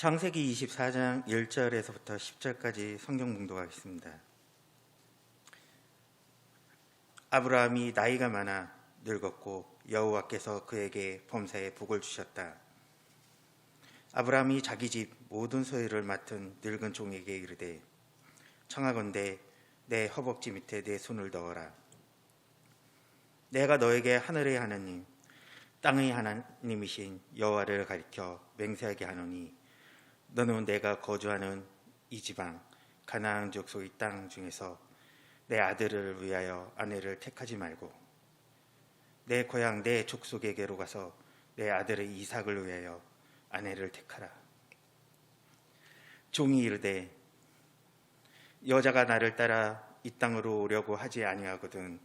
창세기 24장 1절에서부터 10절까지 성경 봉독하겠습니다. 아브라함이 나이가 많아 늙었고 여호와께서 그에게 범사에 복을 주셨다. 아브라함이 자기 집 모든 소유를 맡은 늙은 종에게 이르되 청하건대 내 허벅지 밑에 내 손을 넣어라. 내가 너에게 하늘의 하나님, 땅의 하나님이신 여호와를 가리켜 맹세하게 하노니 너는 내가 거주하는 이 지방 가나안 족속의 땅 중에서 내 아들을 위하여 아내를 택하지 말고 내 고향 내 족속에게로 가서 내 아들의 이삭을 위하여 아내를 택하라. 종이 이르되 여자가 나를 따라 이 땅으로 오려고 하지 아니하거든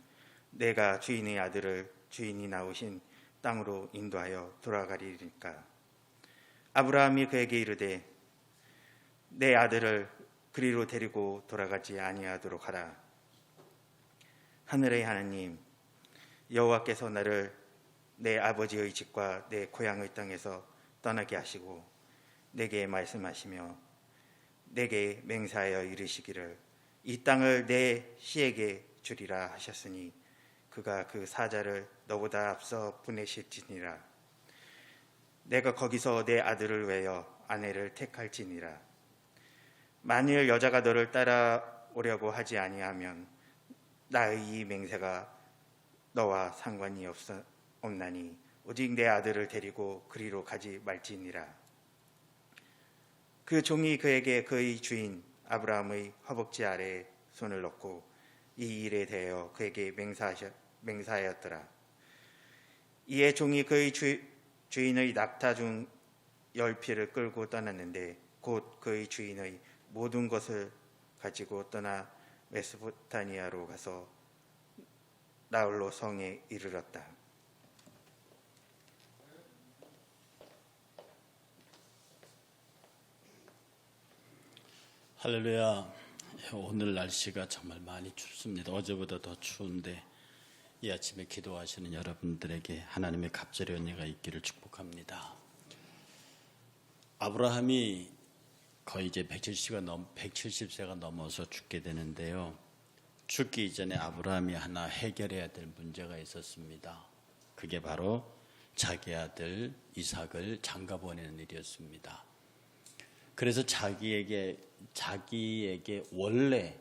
내가 주인의 아들을 주인이 나오신 땅으로 인도하여 돌아가리니까 아브라함이 그에게 이르되 내 아들을 그리로 데리고 돌아가지 아니하도록 하라. 하늘의 하나님 여호와께서 나를 내 아버지의 집과 내 고향의 땅에서 떠나게 하시고 내게 말씀하시며 내게 맹세하여 이르시기를 이 땅을 내 시에게 주리라 하셨으니 그가 그 사자를 너보다 앞서 보내실지니라. 내가 거기서 내 아들을 위하여 아내를 택할지니라 만일 여자가 너를 따라오려고 하지 아니하면 나의 이 맹세가 너와 상관이 없어, 없나니 오직 내 아들을 데리고 그리로 가지 말지니라 그 종이 그에게 그의 주인 아브라함의 허벅지 아래에 손을 넣고 이 일에 대하여 그에게 맹사하셨, 맹사하였더라. 이에 종이 그의 주, 주인의 낙타 중 열피를 끌고 떠났는데 곧 그의 주인의 모든 것을 가지고 떠나 메소포타니아로 가서 나홀로 성에 이르렀다. 할렐루야. 오늘 날씨가 정말 많이 춥습니다. 어제보다 더 추운데 이 아침에 기도하시는 여러분들에게 하나님의 갑절의 은혜가 있기를 축복합니다. 아브라함이 거의 이제 170가 넘 170세가 넘어서 죽게 되는데요. 죽기 이전에 아브라함이 하나 해결해야 될 문제가 있었습니다. 그게 바로 자기 아들 이삭을 장가 보내는 일이었습니다. 그래서 자기에게 자기에게 원래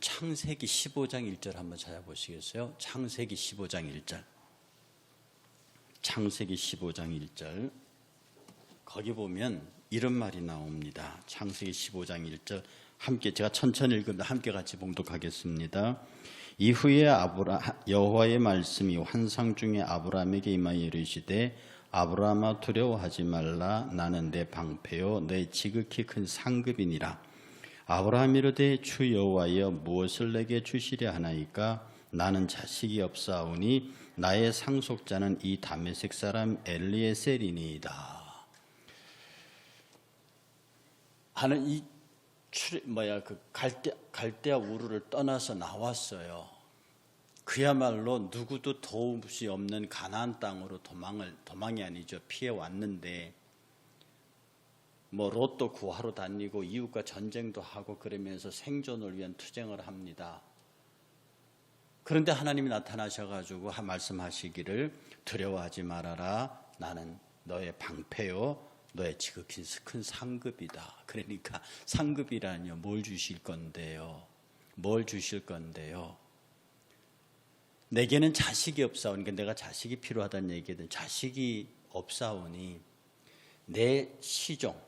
창세기 15장 1절 한번 찾아보시겠어요? 창세기 15장 1절. 창세기 15장 1절. 거기 보면 이런 말이 나옵니다. 창세기 15장 1절. 함께 제가 천천히 읽으면 함께 같이 봉독하겠습니다. 이후에 아브라 여호와의 말씀이 환상 중에 아브라함에게 임하여 이르시되 아브라함아 두려워하지 말라 나는 내 방패요 내 지극히 큰 상급이니라 아브라함 이르되 주 여호와여 무엇을 내게 주시려 하나이까 나는 자식이 없사오니 나의 상속자는 이 다메섹 사람 엘리에셀이니이다 하는 이 출, 뭐야 그 갈대 갈대아 우르를 떠나서 나왔어요. 그야말로 누구도 도움이 없는 가나안 땅으로 도망을 도망이 아니죠 피해 왔는데 뭐 로또 구하러 다니고 이웃과 전쟁도 하고 그러면서 생존을 위한 투쟁을 합니다. 그런데 하나님이 나타나셔가지고 말씀하시기를 두려워하지 말아라 나는 너의 방패요 너의 지극히 큰 상급이다. 그러니까 상급이라니요 뭘 주실 건데요? 뭘 주실 건데요? 내게는 자식이 없사오니 그러니까 내가 자식이 필요하다는 얘기든 자식이 없사오니 내 시종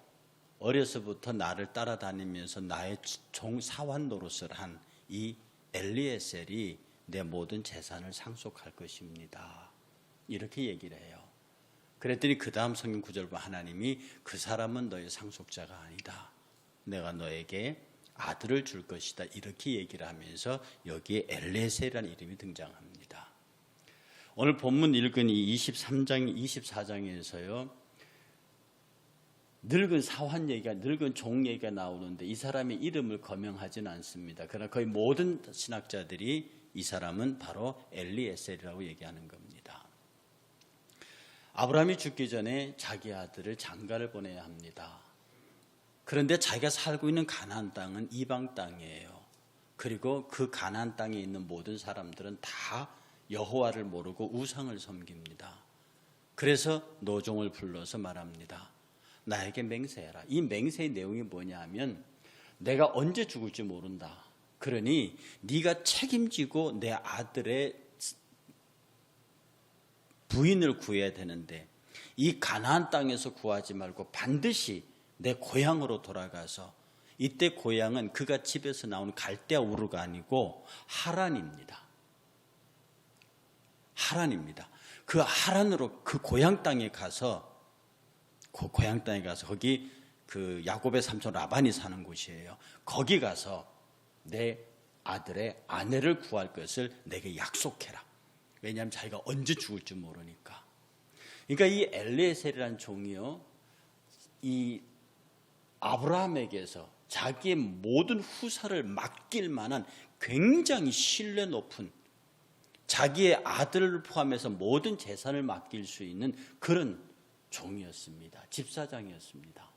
어려서부터 나를 따라다니면서 나의 종 사환 노릇을 한 이 엘리에셀이 내 모든 재산을 상속할 것입니다. 이렇게 얘기를 해요. 그랬더니 그 다음 성경 구절 보 하나님이 그 사람은 너의 상속자가 아니다. 내가 너에게 아들을 줄 것이다. 이렇게 얘기를 하면서 여기에 엘레셀이라는 이름이 등장합니다. 오늘 본문 읽은 이 23장, 24장에서요. 늙은 사환 얘기가, 늙은 종 얘기가 나오는데 이 사람의 이름을 거명하지는 않습니다. 그러나 거의 모든 신학자들이 이 사람은 바로 엘리에셀이라고 얘기하는 겁니다. 아브라함이 죽기 전에 자기 아들을 장가를 보내야 합니다. 그런데 자기가 살고 있는 가나안 땅은 이방 땅이에요. 그리고 그 가나안 땅에 있는 모든 사람들은 다 여호와를 모르고 우상을 섬깁니다. 그래서 노종을 불러서 말합니다. 나에게 맹세해라. 이 맹세의 내용이 뭐냐면 내가 언제 죽을지 모른다. 그러니 네가 책임지고 내 아들의 부인을 구해야 되는데 이 가나안 땅에서 구하지 말고 반드시 내 고향으로 돌아가서 이때 고향은 그가 집에서 나온 갈대아 우르가 아니고 하란입니다. 하란입니다. 그 하란으로 그 고향 땅에 가서 그 고향 땅에 가서 거기 그 야곱의 삼촌 라반이 사는 곳이에요. 거기 가서 내 아들의 아내를 구할 것을 내게 약속해라. 왜냐하면 자기가 언제 죽을지 모르니까. 그러니까 이 엘레셀이라는 종이요, 이 아브라함에게서 자기의 모든 후사를 맡길 만한 굉장히 신뢰 높은 자기의 아들을 포함해서 모든 재산을 맡길 수 있는 그런 종이었습니다. 집사장이었습니다.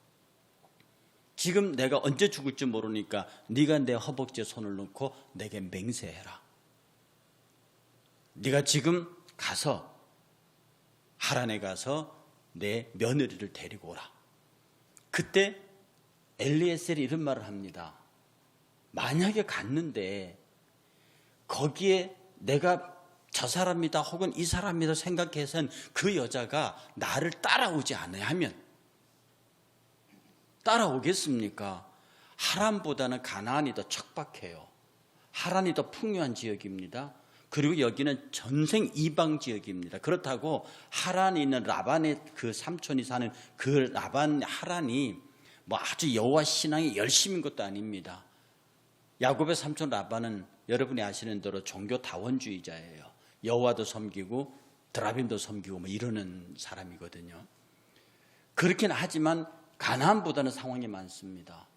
지금 내가 언제 죽을지 모르니까 네가 내 허벅지에 손을 놓고 내게 맹세해라. 네가 지금 가서 하란에 가서 내 며느리를 데리고 오라. 그때 엘리에셀이 이런 말을 합니다. 만약에 갔는데 거기에 내가 저 사람이다 혹은 이 사람이다 생각해서는 그 여자가 나를 따라오지 않아야 하면 따라오겠습니까? 하란보다는 가나안이 더 척박해요. 하란이 더 풍요한 지역입니다. 그리고 여기는 전생 이방 지역입니다. 그렇다고 하란에 있는 라반의 그 삼촌이 사는 그 라반 하란이 뭐 아주 여호와 신앙이 열심인 것도 아닙니다. 야곱의 삼촌 라반은 여러분이 아시는 대로 종교 다원주의자예요. 여호와도 섬기고 드라빔도 섬기고 뭐 이러는 사람이거든요. 그렇긴 하지만 가나안보다는 상황이 많습니다.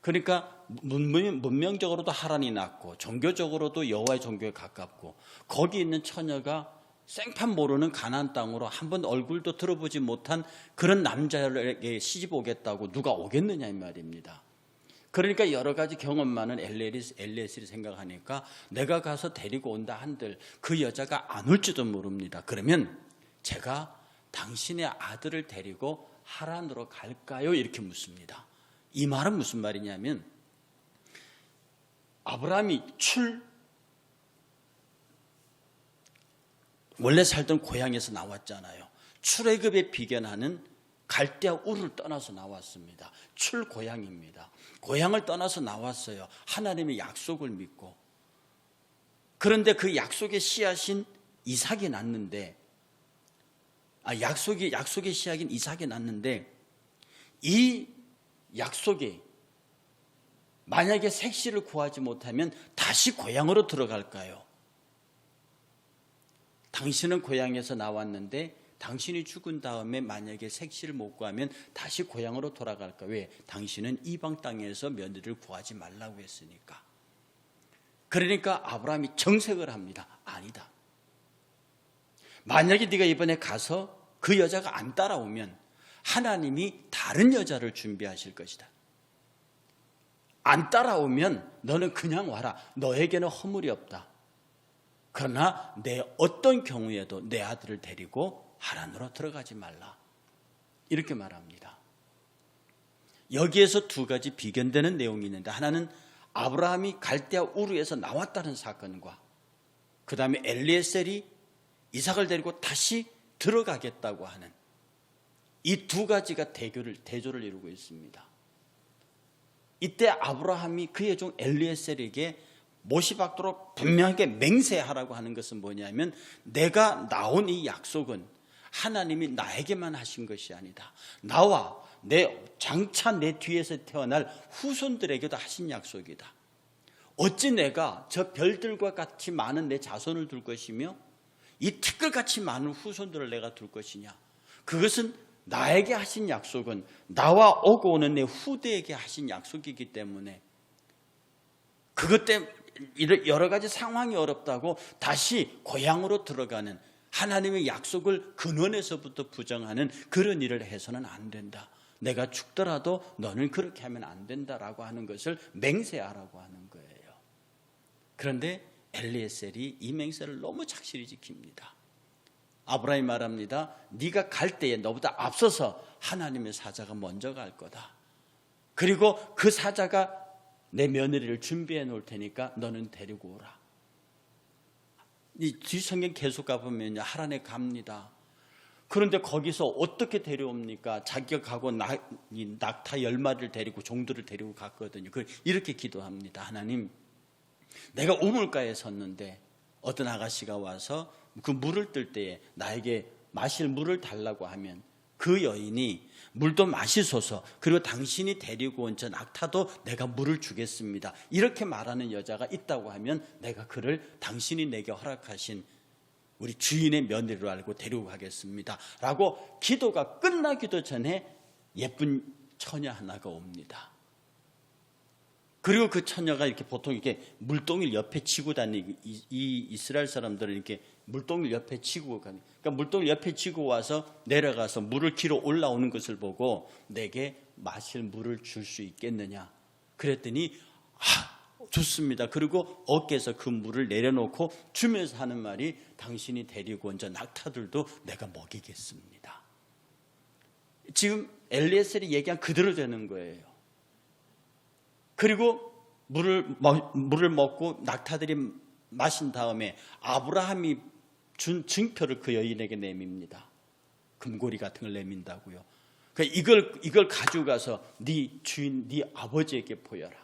그러니까 문명, 문명 적으로도 하란이 낮고 종교적으로도 여호와의 종교에 가깝고 거기 있는 처녀가 생판 모르는 가나안 땅으로 한 번 얼굴도 들어보지 못한 그런 남자에게 시집 오겠다고 누가 오겠느냐 이 말입니다. 그러니까 여러 가지 경험 많은 엘레리, 엘레스를 생각하니까 내가 가서 데리고 온다 한들 그 여자가 안 올지도 모릅니다. 그러면 제가 당신의 아들을 데리고 하란으로 갈까요? 이렇게 묻습니다. 이 말은 무슨 말이냐면 아브라함이 출 원래 살던 고향에서 나왔잖아요. 출애굽에 비견하는 갈대아 우를 떠나서 나왔습니다. 출 고향입니다. 고향을 떠나서 나왔어요. 하나님의 약속을 믿고. 그런데 그 약속의 씨앗인 이삭이 났는데 아 약속이 약속의 씨앗인 이삭이 났는데 이 약속이 만약에 색시를 구하지 못하면 다시 고향으로 들어갈까요? 당신은 고향에서 나왔는데 당신이 죽은 다음에 만약에 색시를 못 구하면 다시 고향으로 돌아갈까? 왜? 당신은 이방 땅에서 며느리를 구하지 말라고 했으니까. 그러니까 아브라함이 정색을 합니다. 아니다. 만약에 네가 이번에 가서 그 여자가 안 따라오면 하나님이 다른 여자를 준비하실 것이다. 안 따라오면 너는 그냥 와라. 너에게는 허물이 없다. 그러나 내 어떤 경우에도 내 아들을 데리고 하란으로 들어가지 말라. 이렇게 말합니다. 여기에서 두 가지 비견되는 내용이 있는데 하나는 아브라함이 갈대아 우르에서 나왔다는 사건과 그 다음에 엘리에셀이 이삭을 데리고 다시 들어가겠다고 하는 이 두 가지가 대교를 대조를 이루고 있습니다. 이때 아브라함이 그의 종 엘리에셀에게 못이 박도록 분명하게 맹세하라고 하는 것은 뭐냐면 내가 나온 이 약속은 하나님이 나에게만 하신 것이 아니다. 나와 내 장차 내 뒤에서 태어날 후손들에게도 하신 약속이다. 어찌 내가 저 별들과 같이 많은 내 자손을 둘 것이며 이 티끌같이 많은 후손들을 내가 둘 것이냐. 그것은 나에게 하신 약속은 나와 오고 오는 내 후대에게 하신 약속이기 때문에 그것 때문에 여러 가지 상황이 어렵다고 다시 고향으로 들어가는 하나님의 약속을 근원에서부터 부정하는 그런 일을 해서는 안 된다. 내가 죽더라도 너는 그렇게 하면 안 된다라고 하는 것을 맹세하라고 하는 거예요. 그런데 엘리에셀이 이 맹세를 너무 착실히 지킵니다. 아브라함이 말합니다. 네가 갈 때에 너보다 앞서서 하나님의 사자가 먼저 갈 거다. 그리고 그 사자가 내 며느리를 준비해 놓을 테니까 너는 데리고 오라. 이 뒤성경 계속 가보면요. 하란에 갑니다. 그런데 거기서 어떻게 데려옵니까? 자기가 가고 낙, 이 낙타 열 마리를 데리고 종들을 데리고 갔거든요. 그 이렇게 기도합니다. 하나님, 내가 우물가에 섰는데 어떤 아가씨가 와서 그 물을 뜰 때에 나에게 마실 물을 달라고 하면 그 여인이 물도 마시소서 그리고 당신이 데리고 온 저 낙타도 내가 물을 주겠습니다. 이렇게 말하는 여자가 있다고 하면 내가 그를 당신이 내게 허락하신 우리 주인의 며느리로 알고 데리고 가겠습니다. 라고 기도가 끝나기도 전에 예쁜 처녀 하나가 옵니다. 그리고 그 처녀가 이렇게 보통 이렇게 물동이를 옆에 치고 다니고 이, 이 이스라엘 사람들은 이렇게 물동이를 옆에 치고 가니 그러니까 물동이를 옆에 치고 와서 내려가서 물을 키러 올라오는 것을 보고 내게 마실 물을 줄 수 있겠느냐 그랬더니 아 좋습니다. 그리고 어깨에서 그 물을 내려놓고 주면서 하는 말이 당신이 데리고 온 저 낙타들도 내가 먹이겠습니다. 지금 엘리에셀이 얘기한 그대로 되는 거예요. 그리고 물을, 먹- 물을 먹고 낙타들이 마신 다음에 아브라함이 준 증표를 그 여인에게 내밉니다. 금고리 같은 걸 내민다고요. 그러니까 이걸 이걸 가지고 가서 네 주인 네 아버지에게 보여라.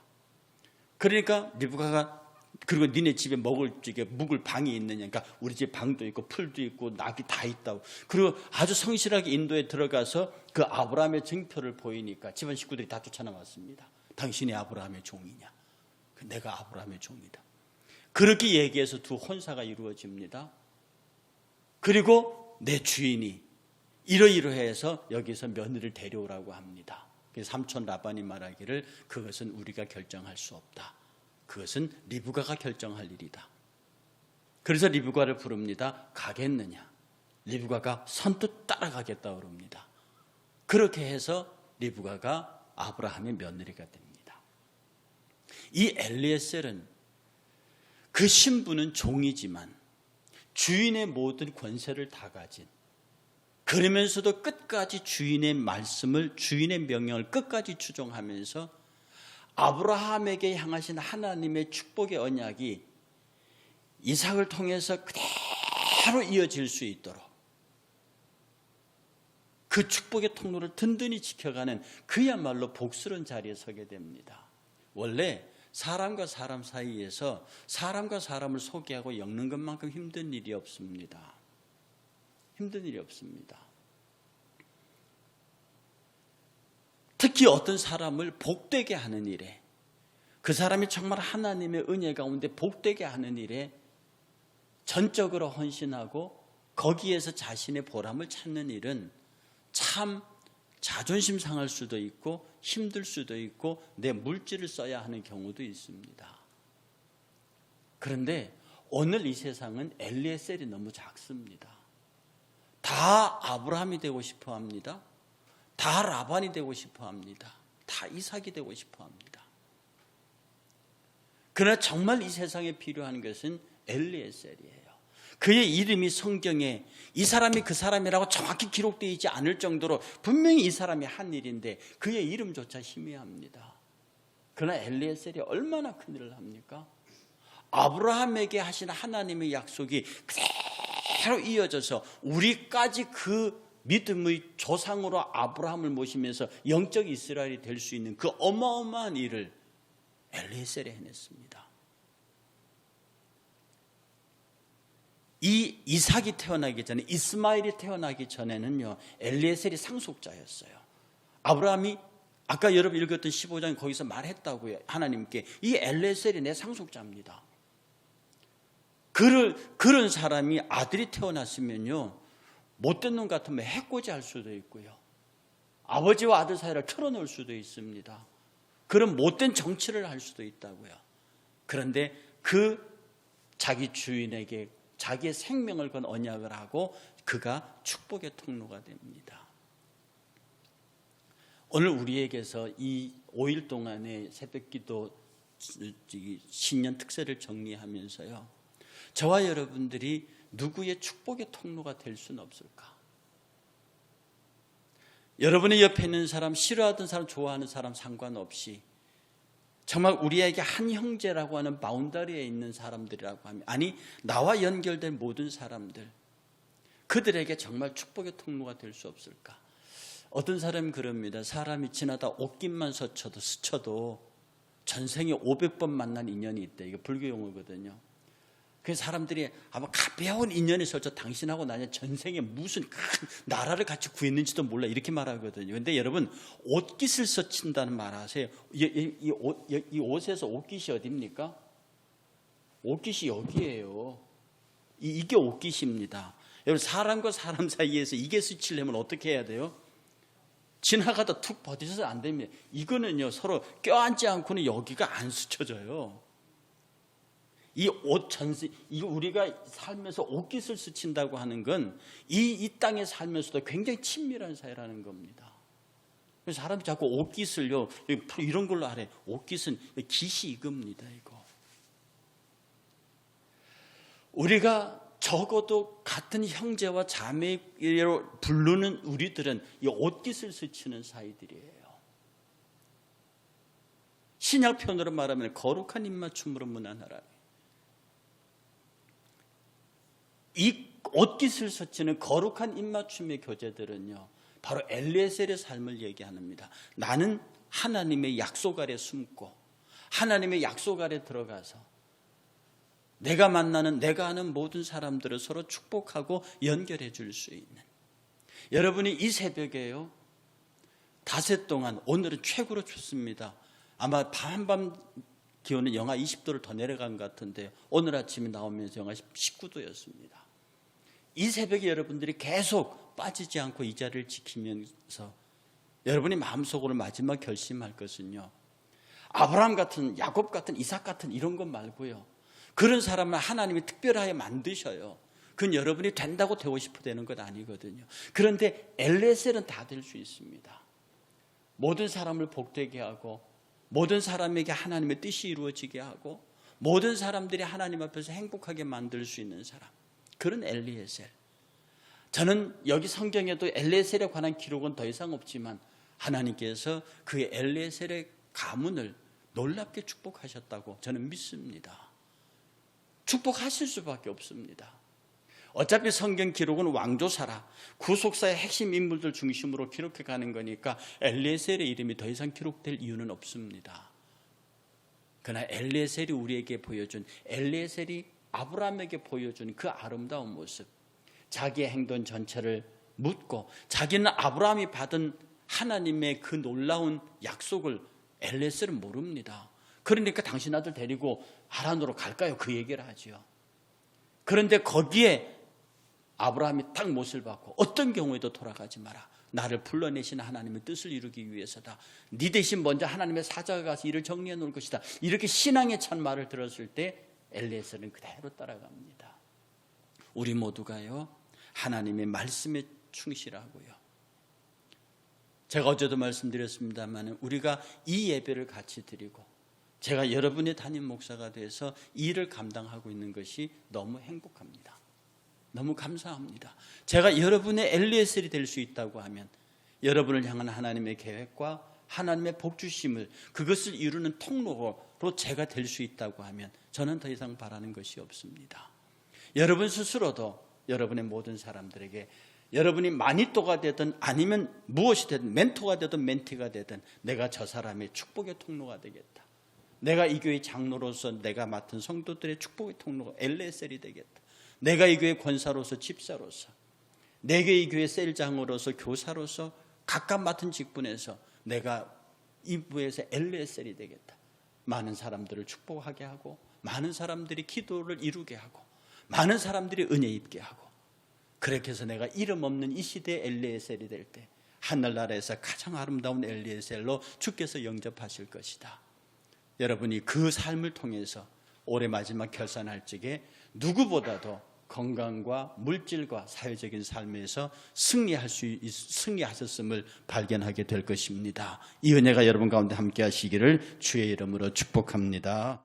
그러니까 리브가가 그리고 니네 집에 먹을 적에 묵을 방이 있느냐. 그러니까 우리 집 방도 있고 풀도 있고 낙이 다 있다고. 그리고 아주 성실하게 인도에 들어가서 그 아브라함의 증표를 보이니까 집안 식구들이 다 쫓아나왔습니다. 당신이 아브라함의 종이냐? 그 내가 아브라함의 종이다. 그렇게 얘기해서 두 혼사가 이루어집니다. 그리고 내 주인이 이러이러해서 여기서 며느리를 데려오라고 합니다. 그래서 삼촌 라반이 말하기를 그것은 우리가 결정할 수 없다. 그것은 리브가가 결정할 일이다. 그래서 리브가를 부릅니다. 가겠느냐? 리브가가 선뜻 따라가겠다 그럽니다. 그렇게 해서 리브가가 아브라함의 며느리가 됩니다. 이 엘리에셀은 그 신부는 종이지만 주인의 모든 권세를 다 가진 그러면서도 끝까지 주인의 말씀을 주인의 명령을 끝까지 추종하면서 아브라함에게 향하신 하나님의 축복의 언약이 이삭을 통해서 그대로 이어질 수 있도록 그 축복의 통로를 든든히 지켜가는 그야말로 복스러운 자리에 서게 됩니다. 원래 사람과 사람 사이에서 사람과 사람을 소개하고 엮는 것만큼 힘든 일이 없습니다. 힘든 일이 없습니다. 특히 어떤 사람을 복되게 하는 일에 그 사람이 정말 하나님의 은혜 가운데 복되게 하는 일에 전적으로 헌신하고 거기에서 자신의 보람을 찾는 일은 참 자존심 상할 수도 있고 힘들 수도 있고 내 물질을 써야 하는 경우도 있습니다. 그런데 오늘 이 세상은 엘리에셀이 너무 작습니다. 다 아브라함이 되고 싶어 합니다. 다 라반이 되고 싶어 합니다. 다 이삭이 되고 싶어 합니다. 그러나 정말 이 세상에 필요한 것은 엘리에셀이에요. 그의 이름이 성경에 이 사람이 그 사람이라고 정확히 기록되어 있지 않을 정도로 분명히 이 사람이 한 일인데 그의 이름조차 희미합니다. 그러나 엘리에셀이 얼마나 큰 일을 합니까? 아브라함에게 하신 하나님의 약속이 그대로 이어져서 우리까지 그 믿음의 조상으로 아브라함을 모시면서 영적 이스라엘이 될 수 있는 그 어마어마한 일을 엘리에셀이 해냈습니다. 이 이삭이 태어나기 전에 이스마엘이 태어나기 전에는요 엘리에셀이 상속자였어요. 아브라함이 아까 여러분 읽었던 15장 거기서 말했다고요. 하나님께 이 엘리에셀이 내 상속자입니다. 그를, 그런 사람이 아들이 태어났으면요 못된 놈 같으면 해코지 할 수도 있고요. 아버지와 아들 사이를 틀어놓을 수도 있습니다. 그런 못된 정치를 할 수도 있다고요. 그런데 그 자기 주인에게 자기의 생명을 건 언약을 하고 그가 축복의 통로가 됩니다. 오늘 우리에게서 이 5일 동안의 새벽기도 신년 특세를 정리하면서요. 저와 여러분들이 누구의 축복의 통로가 될 수는 없을까? 여러분의 옆에 있는 사람, 싫어하던 사람, 좋아하는 사람 상관없이 정말 우리에게 한 형제라고 하는 바운다리에 있는 사람들이라고 하면 아니 나와 연결된 모든 사람들 그들에게 정말 축복의 통로가 될 수 없을까? 어떤 사람이 그럽니다. 사람이 지나다 옷깃만 스쳐도 스쳐도 전생에 500번 만난 인연이 있대. 이거 불교 용어거든요. 그 사람들이 아마 가벼운 인연이 있었죠. 당신하고 나는 전생에 무슨 큰 나라를 같이 구했는지도 몰라 이렇게 말하거든요. 근데 여러분 옷깃을 스친다는 말 아세요? 이, 이, 이, 옷, 이 옷에서 옷깃이 어딥니까? 옷깃이 여기에요. 이, 이게 옷깃입니다. 여러분 사람과 사람 사이에서 이게 스치려면 어떻게 해야 돼요? 지나가다 툭 버티셔서 안 됩니다. 이거는요 서로 껴안지 않고는 여기가 안 스쳐져요. 이 옷 전세, 이 우리가 살면서 옷깃을 스친다고 하는 건 이 이 땅에 살면서도 굉장히 친밀한 사이라는 겁니다. 그래서 사람이 자꾸 옷깃을요 이런 걸로 하래. 옷깃은 깃이 이겁니다. 이거. 우리가 적어도 같은 형제와 자매로 부르는 우리들은 이 옷깃을 스치는 사이들이에요. 신약 편으로 말하면 거룩한 입맞춤으로 문안하라. 이 옷깃을 스치는 거룩한 입맞춤의 교제들은요, 바로 엘리에셀의 삶을 얘기합니다. 나는 하나님의 약속 아래 숨고 하나님의 약속 아래 들어가서 내가 만나는 내가 아는 모든 사람들을 서로 축복하고 연결해 줄 수 있는. 여러분이 이 새벽에요 닷새 동안 오늘은 최고로 춥습니다. 아마 밤밤 기온은 영하 20도를 더 내려간 것 같은데 오늘 아침에 나오면서 영하 19도였습니다 이 새벽에 여러분들이 계속 빠지지 않고 이 자리를 지키면서 여러분이 마음속으로 마지막 결심할 것은요 아브라함 같은 야곱 같은 이삭 같은 이런 것 말고요 그런 사람을 하나님이 특별하게 만드셔요. 그건 여러분이 된다고 되고 싶어 되는 것 아니거든요. 그런데 엘레셀은 다 될 수 있습니다. 모든 사람을 복되게 하고 모든 사람에게 하나님의 뜻이 이루어지게 하고 모든 사람들이 하나님 앞에서 행복하게 만들 수 있는 사람. 그런 엘리에셀. 저는 여기 성경에도 엘리에셀에 관한 기록은 더 이상 없지만 하나님께서 그 엘리에셀의 가문을 놀랍게 축복하셨다고 저는 믿습니다. 축복하실 수밖에 없습니다. 어차피 성경 기록은 왕조사라 구속사의 핵심 인물들 중심으로 기록해 가는 거니까 엘리에셀의 이름이 더 이상 기록될 이유는 없습니다. 그러나 엘리에셀이 우리에게 보여준 엘리에셀이 아브라함에게 보여준 그 아름다운 모습 자기의 행동 전체를 묻고 자기는 아브라함이 받은 하나님의 그 놀라운 약속을 엘리에셀은 모릅니다. 그러니까 당신 아들 데리고 하란으로 갈까요? 그 얘기를 하지요. 그런데 거기에 아브라함이 딱 못을 받고 어떤 경우에도 돌아가지 마라. 나를 불러내신 하나님의 뜻을 이루기 위해서다. 네 대신 먼저 하나님의 사자가 가서 일을 정리해 놓을 것이다. 이렇게 신앙에 찬 말을 들었을 때 엘리에서는 그대로 따라갑니다. 우리 모두가요 하나님의 말씀에 충실하고요. 제가 어제도 말씀드렸습니다만 우리가 이 예배를 같이 드리고 제가 여러분의 담임 목사가 돼서 일을 감당하고 있는 것이 너무 행복합니다. 너무 감사합니다. 제가 여러분의 엘리에셀이 될 수 있다고 하면 여러분을 향한 하나님의 계획과 하나님의 복주심을 그것을 이루는 통로로 제가 될 수 있다고 하면 저는 더 이상 바라는 것이 없습니다. 여러분 스스로도 여러분의 모든 사람들에게 여러분이 마니또가 되든 아니면 무엇이 되든 멘토가 되든 멘티가 되든 내가 저 사람의 축복의 통로가 되겠다. 내가 이 교회 장로로서 내가 맡은 성도들의 축복의 통로가 엘레셀이 되겠다. 내가 이 교회 권사로서 집사로서 내가 이 교회 셀장으로서 교사로서 각각 맡은 직분에서 내가 이 부에서 엘레셀이 되겠다. 많은 사람들을 축복하게 하고 많은 사람들이 기도를 이루게 하고 많은 사람들이 은혜 입게 하고 그렇게 해서 내가 이름 없는 이 시대의 엘리에셀이 될 때 하늘나라에서 가장 아름다운 엘리에셀로 주께서 영접하실 것이다. 여러분이 그 삶을 통해서 올해 마지막 결산할 적에 누구보다도 건강과 물질과 사회적인 삶에서 승리할 수 있, 승리하셨음을 발견하게 될 것입니다. 이 은혜가 여러분 가운데 함께 하시기를 주의 이름으로 축복합니다.